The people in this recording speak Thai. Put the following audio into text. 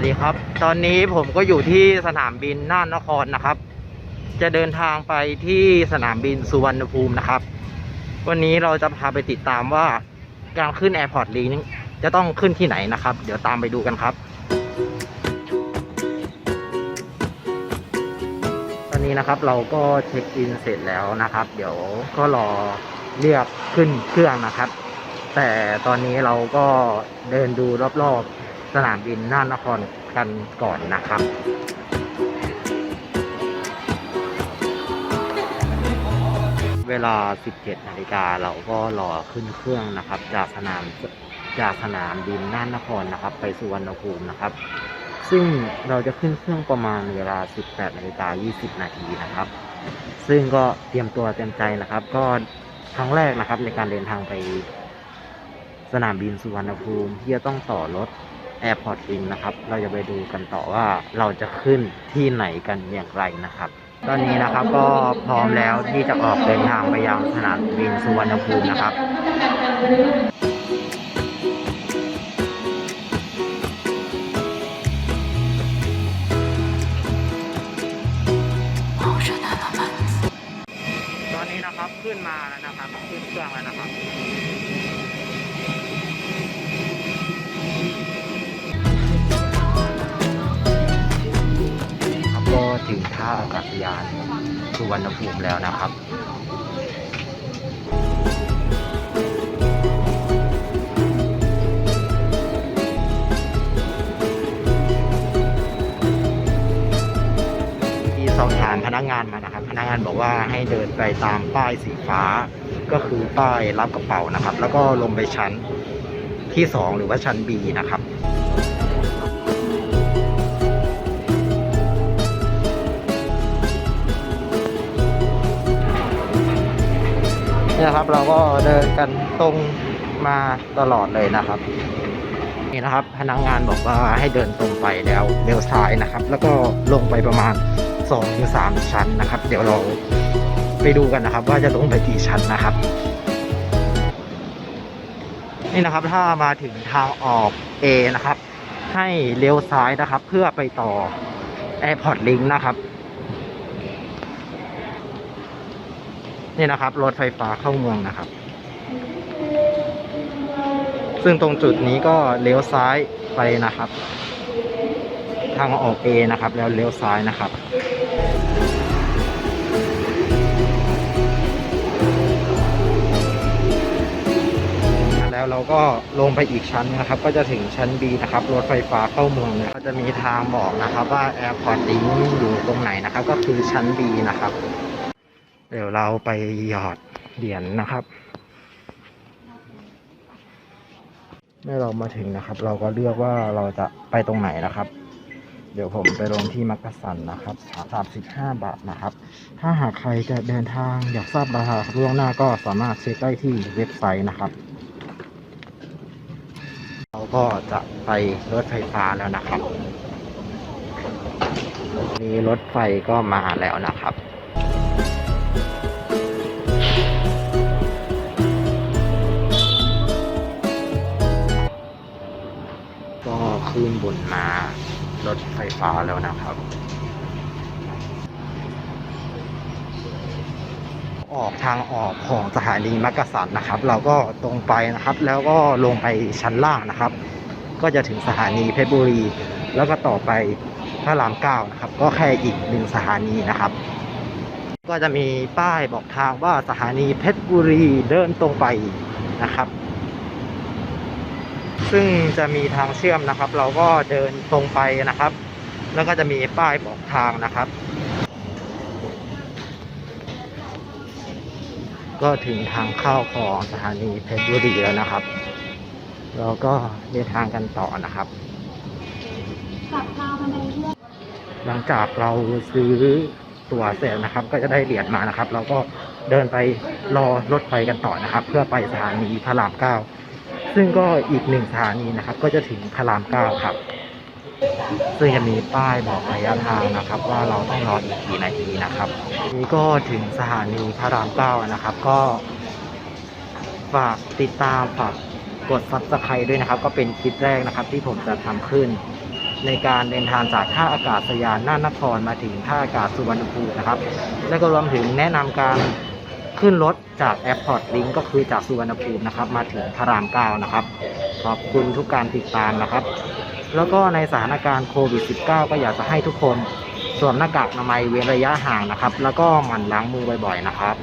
วัสดีครับ ตอนนี้ผมก็อยู่ที่สนามบินน่านนครนะครับ จะเดินทางไปที่สนามบินสุวรรณภูมินะครับ วันนี้เราจะพาไปติดตามว่าการขึ้น Airport Link จะต้องขึ้นที่ไหนนะครับ เดี๋ยวตามไปดูกันครับ ตอนนี้นะครับเราก็เช็คอินเสร็จแล้วนะครับ เดี๋ยวก็รอเรียกขึ้นเครื่องนะครับ แต่ตอนนี้เราก็เดินดูรอบๆ สนามบินน่านนครกันก่อนนะครับเวลา 17 นาฬิกาเราก็รอขึ้นเครื่องนะครับ จากสนามจากสนามบินน่านนครนะครับ ไปสุวรรณภูมินะครับ ซึ่งเราจะขึ้นเครื่องประมาณเวลา 18 นาฬิกา 20 นาทีนะครับ ซึ่งก็เตรียมตัวเตรียมใจนะครับ ก็ครั้งแรกนะครับในการเดินทางไปสนามบินสุวรรณภูมิที่จะต้องต่อรถ Airport Link นะครับ เราจะไปดูกันต่อว่าเราจะขึ้นที่ไหนกันอย่างไรนะครับ ตอนนี้นะครับก็พร้อมแล้วที่จะออกเดินทางไปยังสนามบินสุวรรณภูมินะครับตอนนี้นะครับขึ้นมาแล้วนะครับ ขึ้นเครื่องแล้วนะครับครับ วรรณภูมิแล้วนะครับที่สอบถามพนักงานมานะครับ พนักงานบอกว่าให้เดินไปตามป้ายสีฟ้า ก็คือป้ายรับกระเป๋านะครับ แล้วก็ลงไปชั้นที่สองหรือว่าชั้น B นะครับ นี่นะครับเราก็เดินกันตรงมาตลอดเลยนะครับ นี่นะครับพนักงานบอกว่าให้เดินตรงไปแล้วเลี้ยวซ้ายนะครับ แล้วก็ลงไปประมาณ2-3ถึงชั้นนะครับ เดี๋ยวเราไปดูกันนะครับ ว่าจะลงไปกี่ชั้นนะครับ นี่นะครับถ้ามาถึงทางออก A นะครับ ให้เลี้ยวซ้ายนะครับ เพื่อไปต่อ Airport Link นะครับ นี่นะครับรถไฟฟ้าเข้าเมืองนะครับ ซึ่งตรงจุดนี้ก็เลี้ยวซ้ายไปนะครับ ทางออก A นะครับ แล้วเลี้ยวซ้ายนะครับแล้วเราก็ลงไปอีกชั้นนะครับ ก็จะถึงชั้น B นะครับรถไฟฟ้าเข้าเมืองเลยก็จะมีทางบอกนะครับ ว่า Airport Link อยู่ตรงไหนนะครับ ก็คือชั้น B นะครับ เดี๋ยวเราไปหยอดเหรียญนะครับ เมื่อเรามาถึงนะครับ เราก็เลือกว่าเราจะไปตรงไหนนะครับ เดี๋ยวผมไปลงที่มักกะสันนะครับสามสิบห้าบาทนะครับ ถ้าหากใครจะเดินทางอยากทราบราคาล่วงหน้าก็สามารถเช็คได้ที่เว็บไซต์นะครับ เราก็จะไปรถไฟฟ้าแล้วนะครับ นี่รถไฟก็มาแล้วนะครับ ขึ้นบนมารถไฟฟ้าแล้วนะครับ ออกทางออกของสถานีมักกะสันนะครับ เราก็ตรงไปนะครับ แล้วก็ลงไปชั้นล่างนะครับ ก็จะถึงสถานีเพชรบุรี แล้วก็ต่อไปพระรามเก้านะครับ ก็แค่อีกหนึ่งสถานีนะครับก็จะมีป้ายบอกทางว่าสถานีเพชรบุรีเดินตรงไปนะครับ ซึ่งจะมีทางเชื่อมนะครับ เราก็เดินตรงไปนะครับ แล้วก็จะมีป้ายบอกทางนะครับ ก็ถึงทางเข้าของสถานีเพชรบุรีแล้วนะครับ เราก็เดินทางกันต่อนะครับ หลังจากเราซื้อตั๋วเสร็จนะครับ ก็จะได้เหรียญมานะครับ เราก็เดินไปรอรถไฟกันต่อนะครับ เพื่อไปสถานีพระรามเก้า ซึ่งก็อีกหนึ่งสถานีนะครับ ก็จะถึงพระรามเก้าครับ ซึ่งจะมีป้ายบอกระยะทางนะครับ ว่าเราต้องรออีกกี่นาทีนะครับ นี่ก็ถึงสถานีพระรามเก้านะครับ ก็ฝากติดตามฝากกดซับสไครต์ด้วยนะครับ ก็เป็นคลิปแรกนะครับ ที่ผมจะทำขึ้น ในการเดินทางจากท่าอากาศยานน่านนครมาถึงท่าอากาศสุวรรณภูมินะครับ และก็รวมถึงแนะนำการ ขึ้นรถจากแอร์พอร์ตลิงก็คือจากสุวรรณภูมินะครับ มาถึงพระรามเก้านะครับ ขอบคุณทุกการติดตามนะครับ แล้วก็ในสถานการณ์โควิด -19 ก็อยากจะให้ทุกคนสวมหน้ากากอนามัยเว้นระยะห่างนะครับ แล้วก็หมั่นล้างมือบ่อยๆนะครับ